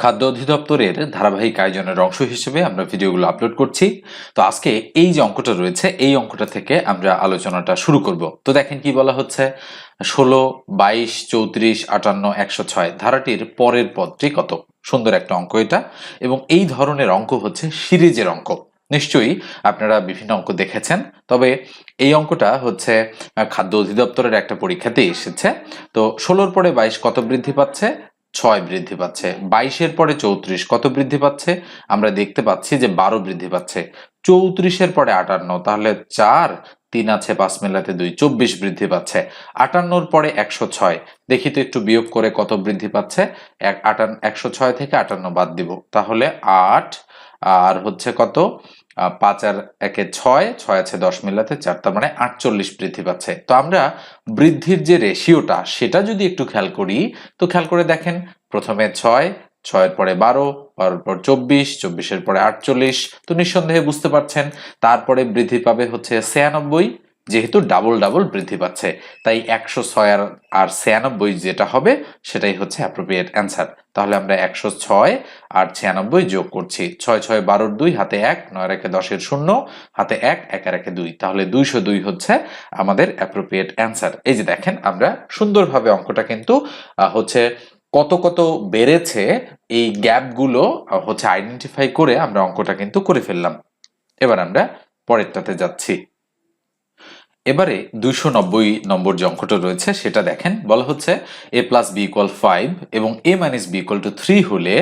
খাদ্য অধিদপ্তরের ধারাবাহিক আয়োজনের অংশ হিসেবে আমরা ভিডিওগুলো আপলোড করছি। তো আজকে এই যে অঙ্কটা রয়েছে, এই অঙ্কটা থেকে আমরা আলোচনাটা শুরু করব। তো দেখেন কি বলা হচ্ছে? ষোলো, বাইশ, চৌত্রিশ, আটান্ন, একশো ছয়। ধারাটির পরের পদটি কত? সুন্দর একটা অঙ্ক এটা। এবং এই ধরনের অঙ্ক হচ্ছে সিরিজের অঙ্ক। নিশ্চয়ই আপনারা বিভিন্ন অঙ্ক দেখেছেন, তবে এই অঙ্কটা হচ্ছে খাদ্য অধিদপ্তরের একটা পরীক্ষাতে এসেছে। তো ষোলোর পরে বাইশ কত বৃদ্ধি পাচ্ছে? ছয় বৃদ্ধি পাচ্ছে। বাইশের পরে চৌত্রিশ, কত বৃদ্ধি পাচ্ছে? আমরা দেখতে পাচ্ছি যে বারো বৃদ্ধি পাচ্ছে। চৌত্রিশের পরে আটান্ন, তাহলে চার, তিন আছে পাঁচ মেলাতে দুই, চব্বিশ বৃদ্ধি পাচ্ছে। আটান্নর পরে একশো ছয়, দেখি তো একটু বিয়োগ করে কত বৃদ্ধি পাচ্ছে? এক আটান্ন একশো ছয় থেকে আটান্ন বাদ দিব। তাহলে আট, আর হচ্ছে কত? পাঁচ আর একে ছয় ছয় আছে দশ মিলাতে, চার তার মানে আটচল্লিশ বৃদ্ধি পাচ্ছে তো আমরা বৃদ্ধির যে রেশিওটা, সেটা যদি একটু খেয়াল করি, তো খেয়াল করে দেখেন, প্রথমে ছয়, ছয়ের পরে বারো, বারোর পর চব্বিশ, চব্বিশের পরে আটচল্লিশ। তো নিঃসন্দেহে বুঝতে পারছেন, তারপরে বৃদ্ধি পাবে হচ্ছে ছিয়ানব্বই যেহেতু ডাবল ডাবল বৃদ্ধি পাচ্ছে, তাই একশো ছয় আর আর ছিয়ানব্বই যেটা হবে সেটাই হচ্ছে অ্যাপ্রোপ্রিয়েট অ্যান্সার তাহলে আমরা একশো ছয় আর ছিয়ানব্বই যোগ করছি, ছয় ছয় বারোর দুই, হাতে এক, নয় রেখে দশের শূন্য, হাতে এক এক রেখে দুই। তাহলে দুইশো দুই হচ্ছে আমাদের অ্যাপ্রোপ্রিয়েট অ্যান্সার এই যে দেখেন, আমরা সুন্দরভাবে অঙ্কটা কিন্তু হচ্ছে কত কত বেড়েছে, এই গ্যাপগুলো হচ্ছে আইডেন্টিফাই করে আমরা অঙ্কটা কিন্তু করে ফেললাম। এবার আমরা পরেরটাতে যাচ্ছি। এবারে দুইশো নব্বই নম্বর যে অঙ্কটা রয়েছে, সেটা দেখেন। বলা হচ্ছে A plus B equal five এবং A minus B equal to three হলে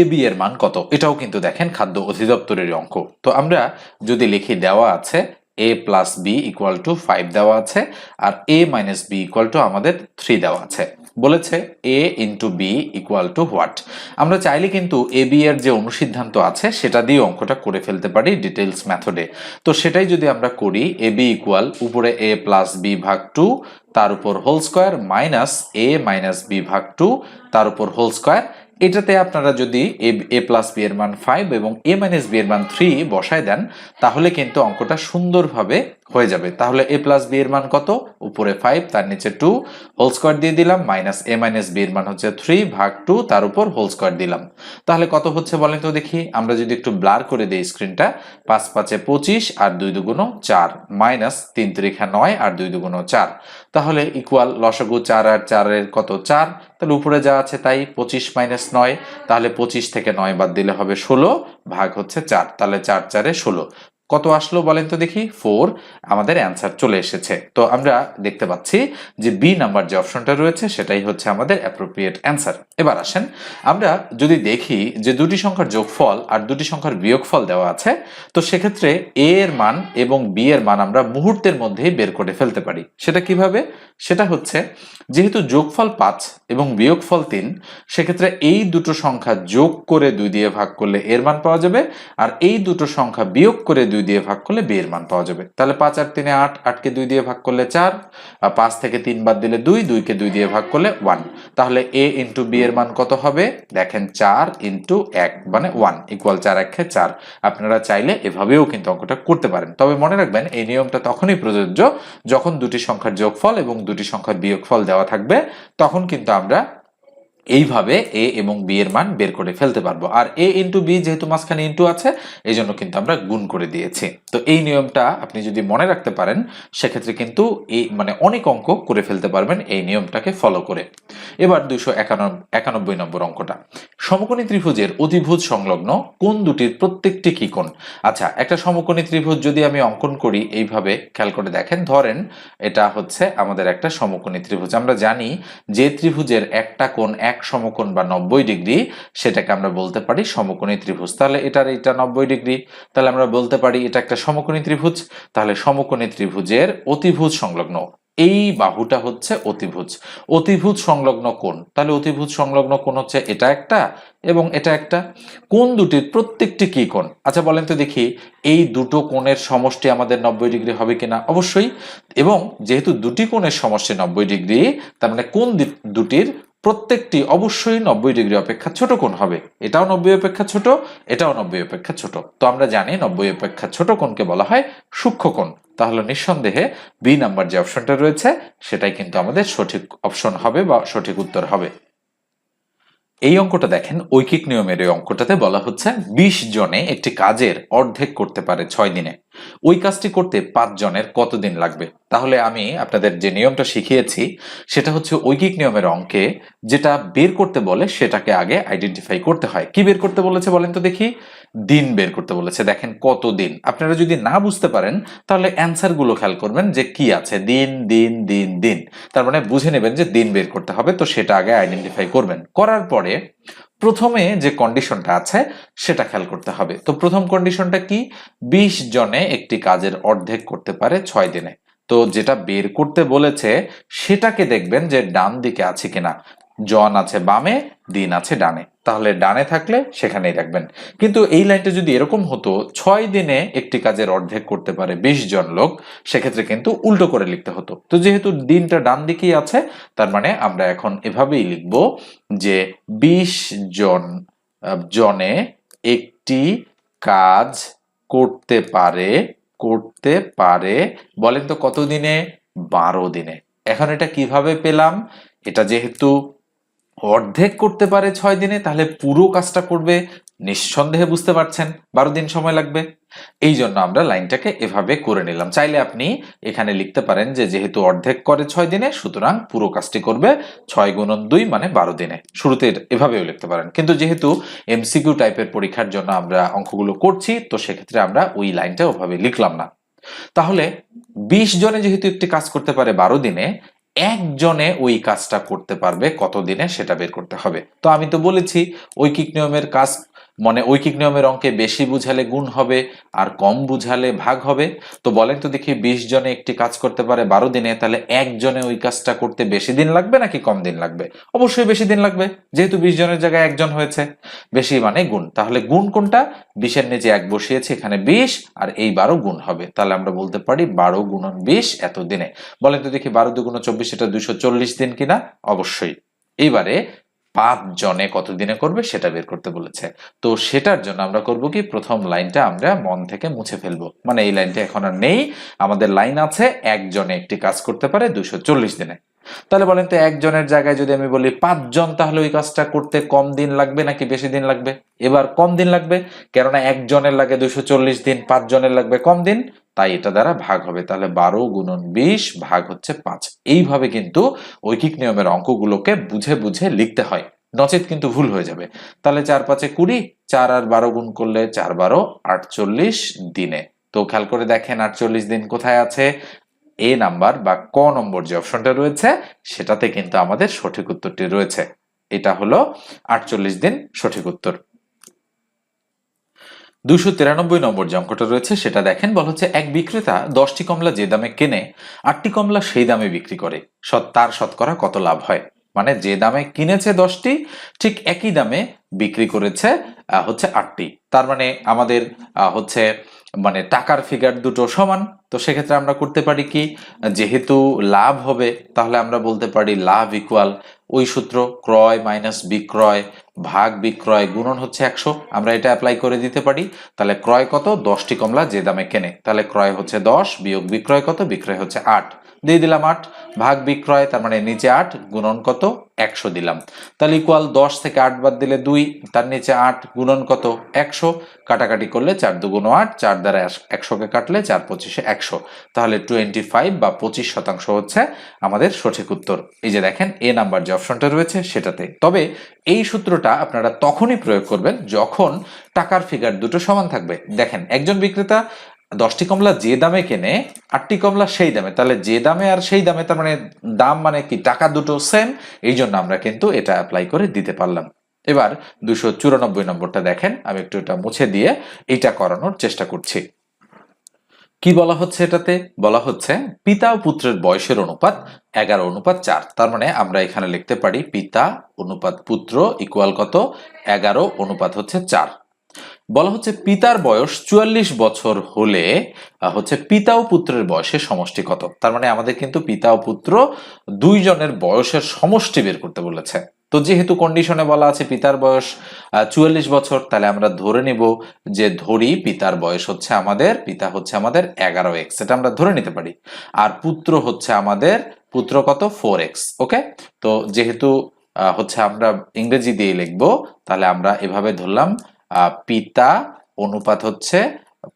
এ বি এর মান কত? এটাও কিন্তু দেখেন খাদ্য অধিদপ্তরের অঙ্ক। তো আমরা যদি লিখি দেওয়া আছে A plus B equal to five দেওয়া আছে আর A minus B equal to আমাদের থ্রি দেওয়া আছে। বলেছে A into B equal to what আমরা চাইলে কিন্তু এ বি এর যে অনুসিদ্ধান্ত আছে, সেটা দিয়ে অঙ্কটা করে ফেলতে পারি ডিটেলস মেথডে তো সেটাই যদি আমরা করি এ বি ইকুয়াল উপরে এ প্লাস বি ভাগ টু তার উপর whole square minus A minus B ভাগ টু তার উপর হোল স্কোয়ার এটাতে আপনারা যদি এ এ প্লাস বি এর মান ফাইভ এবং এ মাইনাস বি এর মান থ্রি বসায় দেন, তাহলে কিন্তু অঙ্কটা সুন্দরভাবে হয়ে যাবে। তাহলে এ প্লাস বি এর মান কত? উপরে ফাইভ তার নিচে টু হোল স্কোয়ার দিয়ে দিলাম মাইনাস এ মাইনাস বি এর মান হচ্ছে থ্রি ভাগ টু তার উপর হোল স্কোয়ার দিলাম। তাহলে কত হচ্ছে বলেন তো দেখি? আমরা যদি একটু ব্লার করে দিই স্ক্রিনটা পাঁচ পাঁচে পঁচিশ আর দুই দুগুণ চার মাইনাস তিন ত্রিখা নয় আর দুই দুগুণ চার। তাহলে ইকুয়াল লসগু চার আর চারের কত? চার। তাহলে উপরে যা আছে তাই, পঁচিশ মাইনাস নয়, তাহলে পঁচিশ থেকে নয় বাদ দিলে হবে ষোলো, ভাগ হচ্ছে চার, তাহলে চার চারে ষোলো। কত আসলো বলেন তো দেখি? ফোর আমাদের অ্যান্সার চলে এসেছে। তো আমরা দেখতে পাচ্ছি যে বি নাম্বার যে অপশনটা রয়েছে, সেটাই হচ্ছে আমাদের অ্যাপ্রোপ্রিয়েট অ্যান্সার এবার আসেন, আমরা যদি দেখি যে দুটি সংখ্যার যোগফল আর দুটি সংখ্যার বিয়োগফল দেওয়া আছে, তো সেক্ষেত্রে এ এর মান এবং বি এর মান আমরা মুহূর্তের মধ্যেই বের করে ফেলতে পারি। সেটা কীভাবে? সেটা হচ্ছে, যেহেতু যোগফল পাঁচ এবং বিয়োগফল তিন, সেক্ষেত্রে এই দুটো সংখ্যা যোগ করে দুই দিয়ে ভাগ করলে এর মান পাওয়া যাবে, আর এই দুটো সংখ্যা বিয়োগ করে দুই দিয়ে ভাগ করলে বি এর মান পাওয়া যাবে। তাহলে পাঁচ আর তিনে আট, আটকে দুই দিয়ে ভাগ করলে চার, আর পাঁচ থেকে তিন বাদ দিলে দুই, দুইকে দুই দিয়ে ভাগ করলে ওয়ান তাহলে এ ইন্টু বি এর মান কত হবে? দেখেন চার ইন্টু এক মানে ওয়ান ইকুয়াল চার একে চার। আপনারা চাইলে এভাবেও কিন্তু অঙ্কটা করতে পারেন। তবে মনে রাখবেন, এই নিয়মটা তখনই প্রযোজ্য যখন দুটি সংখ্যার যোগফল এবং দুটি সংখ্যার বিয়োগফল দেওয়া থাকবে, তখন কিন্তু আমরা এইভাবে এ এবং বি এর মান বের করে ফেলতে পারব। আর এ ইন্টু বি যেহেতু মাঝখানে ইন্টু আছে এই জন্য কিন্তু আমরা গুণ করে দিয়েছি। তো এই নিয়মটা আপনি যদি মনে রাখতে পারেন, সেক্ষেত্রে কিন্তু এই মানে অনেক অঙ্ক করে ফেলতে পারবেন এই নিয়মটাকে ফলো করে। এবার দুশো একানব্বই নম্বর অঙ্কটা। সমকোণী ত্রিভুজের অধিভুজ সংলগ্ন কোন দুটির প্রত্যেকটি কি কোণ? আচ্ছা একটা সমকোণী ত্রিভুজ যদি আমি অঙ্কন করি, এইভাবে খেয়াল করে দেখেন, ধরেন এটা হচ্ছে আমাদের একটা সমকোণী ত্রিভুজ। আমরা জানি যে ত্রিভুজের একটা কোণ এক সমকোণ বা নব্বই ডিগ্রি, সেটাকে আমরা বলতে পারি সমকোণী ত্রিভুজ। তাহলে এটার এটা নব্বই ডিগ্রি। তাহলে আমরা বলতে পারি এটা একটা সমকোণী ত্রিভুজ, তাহলে সমকোণী ত্রিভুজের অতিভুজ সংলগ্ন। এই বাহুটা হচ্ছে অতিভুজ। অতিভুজ সংলগ্ন কোণ, তাহলে অতিভুজ সংলগ্ন কোণ হচ্ছে এটা একটা এবং এটা একটা। কোন দুটির প্রত্যেকটি কি কোণ? আচ্ছা বলেন তো দেখি, এই দুটো কোণের সমষ্টি আমাদের নব্বই ডিগ্রি হবে কিনা? অবশ্যই। এবং যেহেতু দুটি কোণের সমষ্টি নব্বই ডিগ্রি, তার মানে কোন দুটির প্রত্যেকটি অবশ্যই নব্বই ডিগ্রি অপেক্ষা ছোট কোণ হবে। এটাও নব্বই অপেক্ষা ছোট, এটাও নব্বই অপেক্ষা ছোট। তো আমরা জানি নব্বই অপেক্ষা ছোট কোণকে বলা হয় সূক্ষ্ম কোণ। তাহলে নিঃসন্দেহে বি নাম্বার যে অপশনটা রয়েছে, সেটাই কিন্তু আমাদের সঠিক অপশন হবে বা সঠিক উত্তর হবে। এই অঙ্কটা দেখেন, ঐকিক নিয়মের এই অঙ্কটাতে বলা হচ্ছে বিশ জনে একটি কাজের অর্ধেক করতে পারে ছয় দিনে। ওই কাজটি করতে পাঁচ জনের কতদিন লাগবে? তাহলে আমি আপনাদের যে নিয়মটা শিখিয়েছি, সেটা হচ্ছে ঐকিক নিয়মের অঙ্কে যেটা বের করতে বলে সেটাকে আগে আইডেন্টিফাই করতে হয়। কি বের করতে বলেছে বলেন তো দেখি? দিন বের করতে বলেছে। দেখেন কত দিন আপনারা যদি না বুঝতে পারেন, তাহলে অ্যান্সারগুলো খেয়াল করবেন যে কি আছে। দিন দিন দিন দিন। তার মানে বুঝে নেবেন যে দিন বের করতে হবে, তো সেটা আগে আইডেন্টিফাই করবেন। করার পরে প্রথমে যে কন্ডিশনটা আছে, সেটা খেয়াল করতে হবে। তো প্রথম কন্ডিশনটা কি? বিশ জনে একটি কাজের অর্ধেক করতে পারে ছয় দিনে। তো যেটা বের করতে বলেছে, সেটাকে দেখবেন যে ডান দিকে আছে কিনা। জন আছে বামে, দিন আছে ডানে। তাহলে ডানে থাকলে সেখানেই রাখবেন। কিন্তু এই লাইনটা যদি এরকম হতো, ছয় দিনে একটি কাজের অর্ধেক করতে পারে বিশ জন লোক, সেক্ষেত্রে কিন্তু উল্টো করে লিখতে হতো। তো যেহেতু দিনটা ডান দিকেই আছে, তার মানে আমরা এখন এভাবেই লিখব যে বিশ জন জনে একটি কাজ করতে পারে করতে পারে, বলেন তো কত দিনে? বারো দিনে। এখন এটা কীভাবে পেলাম? এটা যেহেতু অর্ধেক করতে পারে ছয় দিনে, তাহলে পুরো কাজটা করবে। নিঃসন্দেহে বুঝতে পারছেন, বারো দিন সময় লাগবে। এই জন্য আমরা লাইনটাকে এভাবে করে নিলাম। চাইলে আপনি এখানে লিখতে পারেন যে, যেহেতু অর্ধেক করে ছয় দিনে, সুতরাং পুরো কাজটি করবে ছয় গুণন দুই মানে বারো দিনে। শুরুতে এভাবেও লিখতে পারেন। কিন্তু যেহেতু এমসিকিউ টাইপের পরীক্ষার জন্য আমরা অঙ্কগুলো করছি, তো সেক্ষেত্রে আমরা ওই লাইনটা ওভাবে লিখলাম না। তাহলে বিশ জনে যেহেতু একটি কাজ করতে পারে বারো দিনে একজনে ওই কাজটা করতে পারবে কতদিনে সেটা বের করতে হবে। তো আমি তো বলেছি, ঐকিক নিয়মের কাজ মানে ঐকিক নিয়মের অঙ্কে বেশি বুঝালে গুণ হবে আর কম বুঝালে ভাগ হবে। তো বলেন তো দেখি বিশ জনে একটি কাজ করতে পারে বারো দিনে, তাহলে একজনে ওই কাজটা করতে বেশি দিন লাগবে নাকি কম দিন লাগবে? অবশ্যই বেশি দিন লাগবে, যেহেতু বিশ জনের জায়গায় একজন হয়েছে। বেশি মানে গুণ, তাহলে গুণ কোনটা? বিশের নিচে এক বসিয়েছে, এখানে বিশ, আর এই বারো গুণ হবে। তাহলে আমরা বলতে পারি বারো গুণন বিশ এত দিনে। বলেন তো দেখি বারো দুগুণ চব্বিশ, এটা দুইশো চল্লিশ দিন কিনা? অবশ্যই। এইবারে পাঁচ জনে কত দিনে করবে সেটা বের করতে বলেছে। তো সেটার জন্য আমরা করব কি, প্রথম লাইনটা আমরা মন থেকে মুছে ফেলব। মানে এই লাইনটা এখন আর নেই, আমাদের লাইন আছে, একজনে একটি কাজ করতে পারে দুশো চল্লিশ দিনে। তাহলে বলেন তো একজনের জায়গায় যদি আমি বলি পাঁচজন, তাহলে ওই কাজটা করতে কম দিন লাগবে নাকি বেশি দিন লাগবে? এবার কম দিন লাগবে, কেননা একজনের লাগে দুশো চল্লিশ দিন, পাঁচজনের লাগবে কম দিন। তাই এটা দ্বারা ভাগ হবে। তাহলে বারো গুণন বিশ ভাগ হচ্ছে পাঁচ। এইভাবে কিন্তু ঐকিক নিয়মের অঙ্কগুলোকে বুঝে বুঝে লিখতে হয়। নচেত কিন্তু ভুল হয়ে যাবে। তাহলে চার পাঁচে কুড়ি, চার আর বারো গুণ করলে চার বারো, আটচল্লিশ দিনে। তো খেয়াল করে দেখেন আটচল্লিশ দিন কোথায় আছে? এ নাম্বার বা ক নম্বর যে অপশনটা রয়েছে, সেটাতে কিন্তু আমাদের সঠিক উত্তরটি রয়েছে। এটা হলো আটচল্লিশ দিন সঠিক উত্তর। দুশো তিরানব্বই নম্বর জঙ্কটা রয়েছে, সেটা দেখেন, বলা হচ্ছে এক বিক্রেতা দশটি কমলা যে দামে কেনে, আটটি কমলা সেই দামে বিক্রি করে। শত তার শতকরা কত লাভ হয়? মানে যে দামে কিনেছে দশটি, ঠিক একই দামে বিক্রি করেছে হচ্ছে আটটি। তার মানে আমাদের হচ্ছে মানে টাকার ফিগার দুটো সমান। তো সেক্ষেত্রে আমরা করতে পারি কি, যেহেতু লাভ হবে, তাহলে আমরা বলতে পারি লাভ ইকুয়াল ওই সূত্র, ক্রয় মাইনাস বিক্রয় ভাগ বিক্রয় গুণন হচ্ছে একশো। আমরা এটা অ্যাপ্লাই করে দিতে পারি। তাহলে ক্রয় কত? দশটি কমলা যে দামে কেনে। তাহলে ক্রয় হচ্ছে দশ, বিয়োগ বিক্রয় কত? বিক্রয় হচ্ছে আট। দিয়ে দিলাম আট, ভাগ বিক্রয়, তার মানে নিচে আট, গুণন কত? একশো দিলাম। তাহলে ইকুয়াল দশ থেকে আট বাদ দিলে দুই, তার নিচে আট, গুণন কত? একশো। কাটাকাটি করলে চার দুগুণ আট, চার দ্বারা এক- একশোকে কাটলে চার পঁচিশে একশো। তাহলে টোয়েন্টি ফাইভ বা পঁচিশ শতাংশ হচ্ছে আমাদের সঠিক উত্তর। এই যে দেখেন, এ নাম্বার যে অপশনটা রয়েছে সেটাতে। তবে এই সূত্রটা আপনারা তখনই প্রয়োগ করবেন যখন টাকার ফিগার দুটো সমান থাকবে। দেখেন, একজন বিক্রেতা দশটি কমলা যে দামে কেনে, আটটি কমলা সেই দামে। তাহলে যে দামে আর সেই দামে, তার মানে দাম মানে কি? টাকা দুটো সেম, এই জন্য আমরা কিন্তু এটা অ্যাপ্লাই করে দিতে পারলাম। এবার দুশো চুরানব্বই নম্বরটা দেখেন, আমি একটু এটা মুছে দিয়ে এটা করানোর চেষ্টা করছি। কি বলা হচ্ছে এটাতে? বলা হচ্ছে পিতা ও পুত্রের বয়সের অনুপাত এগারো, অনুপাত চার। তার মানে আমরা এখানে লিখতে পারি পিতা, অনুপাত পুত্র ইকুয়াল কত? এগারো, অনুপাত হচ্ছে চার। বলা হচ্ছে পিতার বয়স চুয়াল্লিশ বছর হলে হচ্ছে পিতা ও পুত্রের বয়সের সমষ্টি কত? তার মানে আমাদের কিন্তু পিতা ও পুত্র দুইজনের বয়সের সমষ্টি বের করতে বলেছে। তো যেহেতু কন্ডিশনে বলা আছে পিতার বয়স চুয়াল্লিশ বছর, তাহলে আমরা ধরে নিব যে ধরি পিতার বয়স হচ্ছে আমাদের, পিতা হচ্ছে আমাদের এগারো এক্স, এটা আমরা ধরে নিতে পারি। আর পুত্র হচ্ছে আমাদের, পুত্র কত? Four X, okay? তো যেহেতু হচ্ছে আমরা ইংরেজি দিয়ে লিখব, তাহলে আমরা এভাবে ধরলাম পিতা, অনুপাত হচ্ছে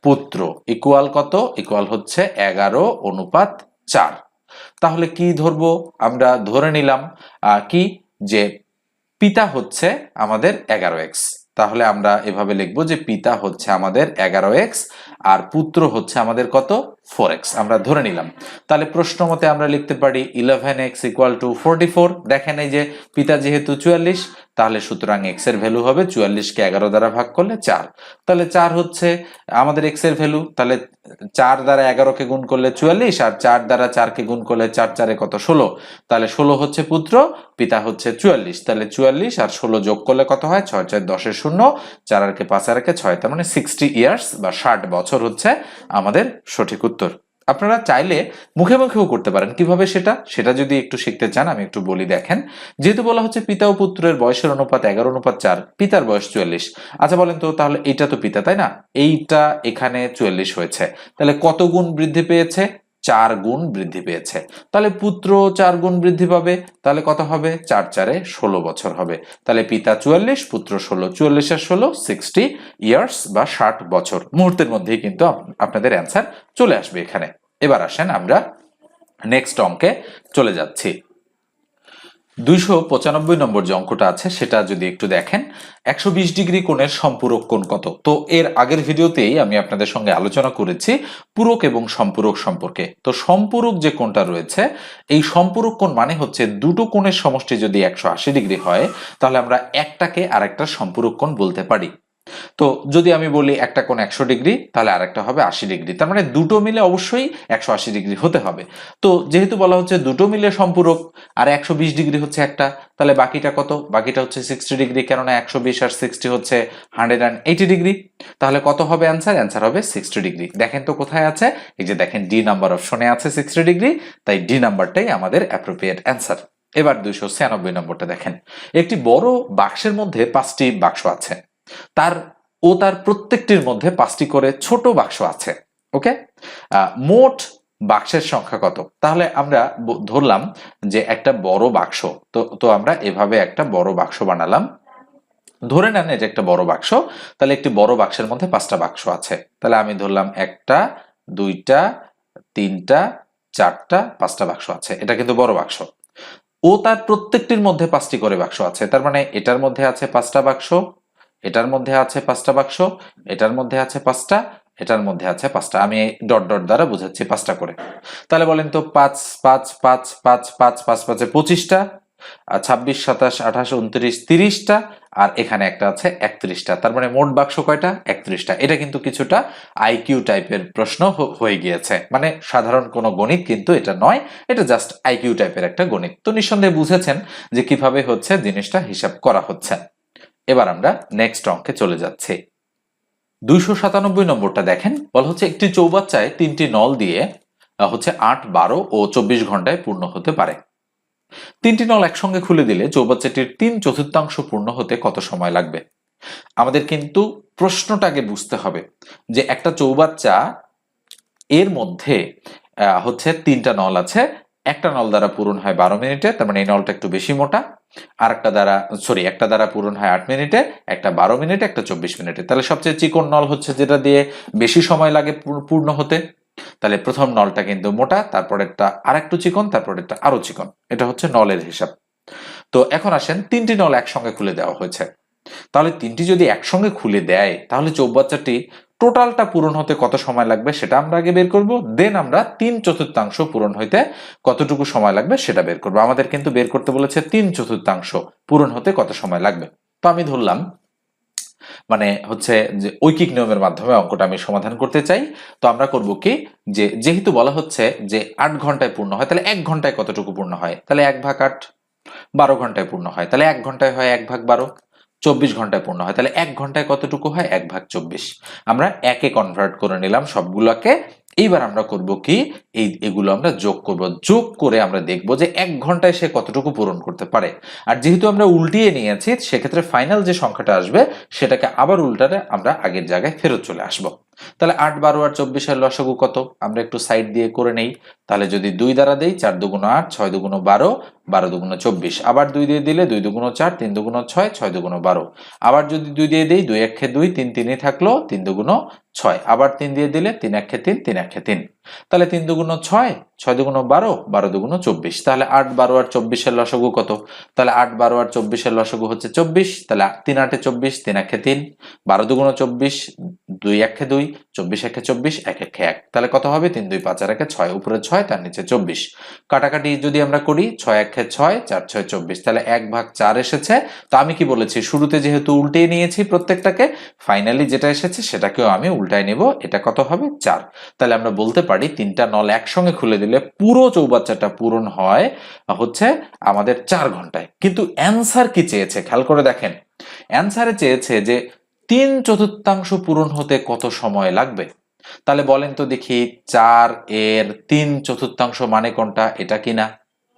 পুত্র। ইকুয়াল কত? ইকুয়াল হচ্ছে এগারো, অনুপাত চার। তাহলে কি ধরবো? আমরা ধরে নিলাম কি? যে পিতা হচ্ছে আমাদের এগারো এক্স। তাহলে আমরা এভাবে লিখব যে পিতা হচ্ছে আমাদের এগারো এক্স, আর পুত্র হচ্ছে আমাদের কত? ফোর এক্স আমরা ধরে নিলাম। তাহলে প্রশ্ন মতে আমরা লিখতে পারি eleven X equal to forty four দেখেন এই যে পিতা যেহেতু চুয়াল্লিশ, তাহলে সুতরাং এক্সের ভ্যালু হবে চুয়াল্লিশকে এগারো দ্বারা ভাগ করলে চার। তাহলে চার হচ্ছে আমাদের এক্সের ভ্যালু তাহলে চার দ্বারা এগারোকে গুণ করলে চুয়াল্লিশ, আর চার দ্বারা চারকে গুণ করলে চার চারে কত? ষোলো। তাহলে ষোলো হচ্ছে পুত্র, পিতা হচ্ছে চুয়াল্লিশ। তাহলে চুয়াল্লিশ আর ষোলো যোগ করলে কত হয়? ছয় ছয় দশের শূন্য। চার আর কে পাঁচ আর কে ছয়, তার মানে সিক্সটি ইয়ার্স বা ষাট বছর হচ্ছে আমাদের সঠিক উত্তর। আপনারা চাইলে মুখে মুখেও করতে পারেন। কীভাবে সেটা? সেটা যদি একটু শিখতে চান, আমি একটু বলি দেখেন। যেহেতু বলা হচ্ছে পিতা ও পুত্রের বয়সের অনুপাত এগারো, অনুপাত চার, পিতার বয়স চুয়াল্লিশ। আচ্ছা বলেন তো, তাহলে এইটা তো পিতা, তাই না? এইটা এখানে চুয়াল্লিশ হয়েছে। তাহলে কত গুণ বৃদ্ধি পেয়েছে? চার গুণ বৃদ্ধি পেয়েছে। তাহলে পুত্র চার গুণ বৃদ্ধি পাবে, তাহলে কত হবে? চার চারে ষোলো বছর হবে। তাহলে পিতা চুয়াল্লিশ, পুত্র ষোলো চুয়াল্লিশ আর ষোলো সিক্সটি ইয়ার্স বা ষাট বছর। মুহূর্তের মধ্যেই কিন্তু আপনাদের অ্যান্সার চলে আসবে এখানে। এবার আসেন আমরা নেক্সট অঙ্কে চলে যাচ্ছি। দুইশো পঁচানব্বই নম্বর যে অঙ্কটা আছে, সেটা যদি একটু দেখেন, একশো বিশ ডিগ্রি কোণের সম্পূরক কোণ কত? তো এর আগের ভিডিওতেই আমি আপনাদের সঙ্গে আলোচনা করেছি পূরক এবং সম্পূরক সম্পর্কে। তো সম্পূরক যে কোণটা রয়েছে, এই সম্পূরক কোণ মানে হচ্ছে দুটো কোণের সমষ্টি যদি একশো আশি ডিগ্রি হয়, তাহলে আমরা একটাকে আরেকটা সম্পূরক কোণ বলতে পারি। তো যদি আমি বলি একটা কোণ একশো ডিগ্রি, তাহলে আরেকটা হবে আশি ডিগ্রি। তার মানে দুটো মিলে অবশ্যই একশো আশি ডিগ্রি হতে হবে। তো যেহেতু বলা হচ্ছে দুটো মিলে সম্পূরক, আর একশো বিশ ডিগ্রি হচ্ছে একটা, তাহলে বাকিটা কত? বাকিটা হচ্ছে সিক্সটি ডিগ্রি, কেননা একশো বিশ আর সিক্সটি হচ্ছে হান্ড্রেড অ্যান্ড এইটি ডিগ্রি। তাহলে কত হবে অ্যান্সার অ্যান্সার হবে সিক্সটি ডিগ্রি। দেখেন তো কোথায় আছে? এই যে দেখেন ডি নাম্বার অপশনে আছে সিক্সটি ডিগ্রি, তাই ডি নাম্বারটাই আমাদের অ্যাপ্রোপ্রিয়েট অ্যান্সার এবার দুইশো ছিয়ানব্বই নম্বরটা দেখেন। একটি বড় বাক্সের মধ্যে পাঁচটি বাক্স আছে। তার, ও তার প্রত্যেকটির মধ্যে পাঁচটি করে ছোট বাক্স আছে, ওকে? মোট বাক্সের সংখ্যা কত? তাহলে আমরা ধরলাম যে একটা বড় বাক্স, তো তো আমরা এভাবে একটা বড় বাক্স বানালাম। ধরে নেন এটা একটা বড় বাক্স, তাহলে একটি বড় বাক্সের মধ্যে পাঁচটা বাক্স আছে। তাহলে আমি ধরলাম একটা, দুইটা, তিনটা, চারটা, পাঁচটা বাক্স আছে। এটা কিন্তু বড় বাক্স। ও তার প্রত্যেকটির মধ্যে পাঁচটি করে বাক্স আছে। তার মানে এটার মধ্যে আছে পাঁচটা বাক্স এটার মধ্যে আছে পাঁচটা বাক্স, এটার মধ্যে আছে পাঁচটা, এটার মধ্যে আছে পাঁচটা। আমি ডট ডট দ্বারা বুঝাচ্ছি পাঁচটা করে। তাহলে বলেন তো পাঁচ পাঁচ পাঁচ পাঁচ পাঁচ পাঁচ, পাঁচে পঁচিশটা ছাব্বিশ, সাতাশ, আঠাশ, উনত্রিশ, তিরিশটা, আর এখানে একটা আছে একত্রিশটা। তার মানে মোট বাক্স কয়টা? একত্রিশটা। এটা কিন্তু কিছুটা আইকিউ টাইপের প্রশ্ন হয়ে গিয়েছে। মানে সাধারণ কোনো গণিত কিন্তু এটা নয়, এটা জাস্ট আইকিউ টাইপের একটা গণিত। তো নিঃসন্দেহে বুঝেছেন যে কীভাবে হচ্ছে জিনিসটা হিসাব করা হচ্ছে। এবার আমরা নেক্সট অঙ্কে চলে যাচ্ছি। দুইশো সাতানব্বই নম্বরটা দেখেন, বলা হচ্ছে একটি চৌবাচ্চায় তিনটি নল দিয়ে হচ্ছে আট, বারো ও চব্বিশ ঘন্টায় পূর্ণ হতে পারে। তিনটি নল একসঙ্গে খুলে দিলে চৌবাচ্চাটির তিন চতুর্থাংশ পূর্ণ হতে কত সময় লাগবে? আমাদের কিন্তু প্রশ্নটাকে বুঝতে হবে যে একটা চৌবাচ্চা এর মধ্যে হচ্ছে তিনটা নল আছে। একটা নল দ্বারা পূরণ হয় বারো মিনিটে, তার মানে এই নলটা একটু বেশি মোটা। আর একটা দ্বারা সরি একটা দ্বারা পূরণ হয় আট মিনিটে, একটা বারো মিনিটে, একটা চব্বিশ মিনিটে। তাহলে সবচেয়ে চিকন নল হচ্ছে যেটা দিয়ে বেশি সময় লাগে পূর্ণ হতে। তাহলে প্রথম নলটা কিন্তু মোটা তারপর একটা আর একটু চিকন তারপর একটা আরও চিকন। এটা হচ্ছে নলের হিসাব। তো এখন আসেন, তিনটি নল একসঙ্গে খুলে দেওয়া হয়েছে। তাহলে তিনটি যদি একসঙ্গে খুলে দেয়, তাহলে চৌবাচ্চাটি টোটালটা পূরণ হতে কত সময় লাগবে সেটা আমরা আগে বের করব, দেন আমরা তিন চতুর্থাংশ পূরণ হইতে কতটুকু সময় লাগবে সেটা বের করব। আমাদের কিন্তু বের করতে বলেছে তিন চতুর্থাংশ পূরণ হতে কত সময় লাগবে। তো আমি ধরলাম মানে হচ্ছে যে ঐকিক নিয়মের মাধ্যমে অঙ্কটা আমি সমাধান করতে চাই। তো আমরা করব কি যে যেহেতু বলা হচ্ছে যে আট ঘন্টায় পূর্ণ হয়, তাহলে এক ঘন্টায় কতটুকু পূর্ণ হয়? তাহলে এক ভাগ আট, বারো ঘন্টায় পূর্ণ হয়। তাহলে এক ঘন্টায় হয় এক ভাগ বারো। চব্বিশ ঘন্টায় পূর্ণ হয়। তাহলে এক ঘন্টায় কতটুকু হয়? এক ভাগ চব্বিশ। আমরা একে কনভার্ট করে নিলাম সবগুলোকে। এইবার আমরা করব কি? এই, এগুলো আমরা যোগ করব। যোগ করে আমরা দেখব যে এক ঘন্টায় সে কতটুকু পূরণ করতে পারে। আর যেহেতু আমরা উল্টিয়ে নিয়েছি, সেক্ষেত্রে ফাইনাল যে সংখ্যাটা আসবে, সেটাকে আবার উল্টারে আমরা আগের জায়গায় ফেরত চলে আসব। তাহলে আট বারো আর চব্বিশের লসগু কত? আমরা একটু সাইড দিয়ে করে নেই। তাহলে যদি দুই দ্বারা দেই, চার দুগুণ আট, ছয় দুগুণ বারো বারো দুগুণ চব্বিশ। আবার দুই দিয়ে দিলে দুই দুগুণ চার, তিন দুগুণ ছয় ছয় দুগুণ বারো। আবার যদি দুই দিয়ে দিই, দুই একে দুই, তিন তিনই থাকল, তিন দুগুণ ছয়। আবার তিন দিয়ে দিলে তিন একে তিন তিন একে তিন। তাহলে তিন দুগুণ ছয় ছয় দুগুণ বারো বারো দুগুণ চব্বিশ। তাহলে আট, বারো আর চব্বিশের লসগু কত? তাহলে আট, বারো আর চব্বিশের লসগু হচ্ছে চব্বিশ। তাহলে তিন আটে চব্বিশ, তিন একে তিন। বারো দুগুণ চব্বিশ, দুই একে দুই, চব্বিশ একে চব্বিশ, এক একে এক। তাহলে কত হবে? তিন, দুই, পাঁচ, আর একে ছয়, উপরে ছয়, তার নিচে চব্বিশ। কাটাকাটি যদি আমরা করি, ছয় একে ছয়, চার, ছয়, চব্বিশ। তাহলে এক ভাগ চার এসেছে। তো আমি কি বলেছি? শুরুতে যেহেতু উল্টে নিয়েছি প্রত্যেকটাকে ফাইনালি যেটা এসেছে সেটাকেও আমি উল্টায় নেব। এটা কত হবে? চার। তাহলে আমরা বলতে পারি তিনটা নল একসঙ্গে খুলে দিলে পুরো চৌবাচ্চাটা পূরণ হয়, হচ্ছে আমাদের চার ঘন্টায়। কিন্তু অ্যান্সার কি চেয়েছে? খেয়াল করে দেখেন। অ্যান্সারে চেয়েছে যে তিন চতুর্থাংশ পূরণ হতে কত সময় লাগবে? তাহলে বলেন তো দেখি চার এর তিন চতুর্থাংশ মানে কোনটা? এটা কি না?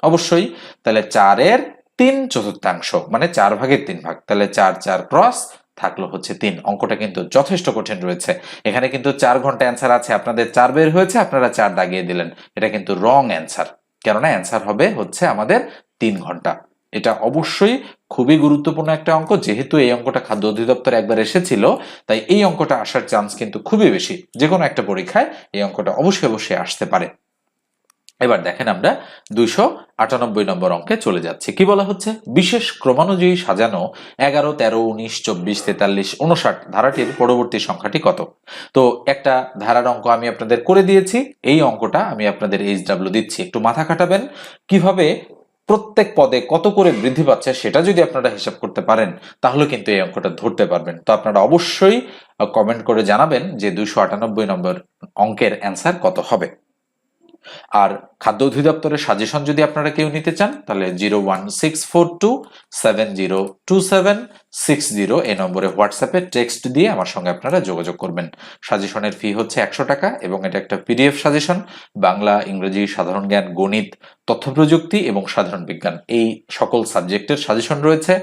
অবশ্যই। তাহলে চারের তিন চতুর্থাংশ মানে চার ভাগের তিন ভাগ। তাহলে চার চার ক্রস থাকল হচ্ছে তিন। অঙ্কটা কিন্তু যথেষ্ট কঠিন রয়েছে। এখানে কিন্তু চার ঘণ্টা অ্যান্সার আছে। আপনাদের চার বের হয়েছে, আপনারা চার দাগিয়ে দিলেন। এটা কিন্তু রং অ্যান্সার কেননা অ্যান্সার হবে হচ্ছে আমাদের তিন ঘণ্টা। এটা অবশ্যই খুবই গুরুত্বপূর্ণ একটা অঙ্ক। যেহেতু এই অঙ্কটা খাদ্য অধিদপ্তর একবার এসেছিল, তাই এই অঙ্কটা আসার চান্স কিন্তু খুবই বেশি। যে কোনো একটা পরীক্ষায় এই অঙ্কটা অবশ্যই অবশ্যই আসতে পারে। এবার দেখেন আমরা দুইশো আটানব্বই নম্বর অঙ্কে চলে যাচ্ছি। কি বলা হচ্ছে? বিশেষ ক্রমানুযায়ী সাজানো এগারো, তেরো, উনিশ, চব্বিশ, তেতাল্লিশ উনষাট ধারাটির পরবর্তী সংখ্যাটি কত? তো একটা ধারার অঙ্ক আমি আপনাদের করে দিয়েছি। এই অঙ্কটা আমি আপনাদের এইচ ডাব্লিউ দিচ্ছি। একটু মাথা খাটাবেন। কীভাবে প্রত্যেক পদে কত করে বৃদ্ধি পাচ্ছে সেটা যদি আপনারা হিসাব করতে পারেন, তাহলে কিন্তু এই অঙ্কটা ধরতে পারবেন। তো আপনারা অবশ্যই কমেন্ট করে জানাবেন যে দুশো আটানব্বই নম্বর অঙ্কের অ্যান্সার কত হবে। আর খাদ্য অধিদপ্তরের সাজেশন যদি আপনারা কেউ নিতে চান, তাহলে zero one six four two seven zero two seven six zero এই নম্বরে হোয়াটসঅ্যাপে টেক্সট দিয়ে আমার সঙ্গে আপনারা যোগাযোগ করবেন। সাজেশনের ফি হচ্ছে একশো টাকা এবং এটা একটা পিডিএফ সাজেশন বাংলা, ইংরেজি, সাধারণ জ্ঞান, গণিত, তথ্য প্রযুক্তি এবং সাধারণ বিজ্ঞান এই সকল সাবজেক্টের সাজেশন রয়েছে।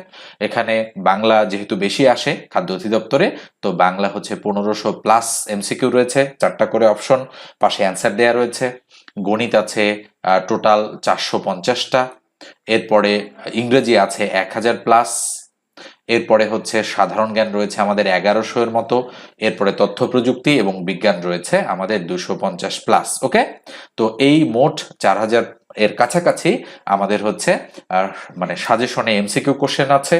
এখানে বাংলা যেহেতু বেশি আসে খাদ্য অধিদপ্তরে, তো বাংলা হচ্ছে পনেরোশো প্লাস এমসিকিউ রয়েছে, চারটা করে অপশন পাশে অ্যান্সার দেওয়া রয়েছে। গণিত আছে টোটাল চারশো পঞ্চাশটা। এরপরে ইংরেজি আছে এক হাজার প্লাস এরপরে হচ্ছে সাধারণ জ্ঞান রয়েছে আমাদের এগারোশো এর মতো, এরপরে তথ্য প্রযুক্তি এবং বিজ্ঞান রয়েছে আমাদের দুশো পঞ্চাশ প্লাস ওকে তো এই মোট চার হাজার এর কাছাকাছি আমাদের হচ্ছে মানে সাজেশনে এমসিকিউ কোশ্চেন আছে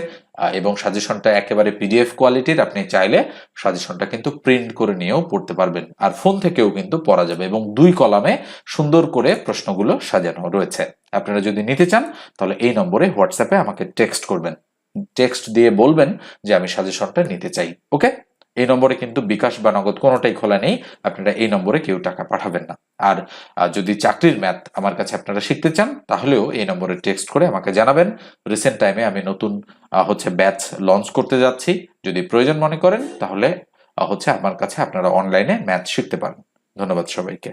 এবং সাজেশনটা একেবারে পিডিএফ কোয়ালিটির আপনি চাইলে সাজেশনটা কিন্তু প্রিন্ট করে নিয়েও পড়তে পারবেন, আর ফোন থেকেও কিন্তু পড়া যাবে, এবং দুই কলামে সুন্দর করে প্রশ্নগুলো সাজানো রয়েছে। আপনারা যদি নিতে চান, তাহলে এই নম্বরে হোয়াটসঅ্যাপে আমাকে টেক্সট করবেন। টেক্সট দিয়ে বলবেন যে আমি সাজেশনটা নিতে চাই ওকে এই নম্বরে কিন্তু বিকাশ বা নগদ কোনোটাই খোলা নেই, আপনারা এই নম্বরে কেউ টাকা পাঠাবেন না। আর যদি চাকরির ম্যাথ আমার কাছে আপনারা শিখতে চান, তাহলেও এই নম্বরে টেক্সট করে আমাকে জানাবেন। রিসেন্ট টাইমে আমি নতুন হচ্ছে ব্যাচ লঞ্চ করতে যাচ্ছি। যদি প্রয়োজন মনে করেন, তাহলে হচ্ছে আমার কাছে আপনারা অনলাইনে ম্যাথ শিখতে পারেন। ধন্যবাদ সবাইকে।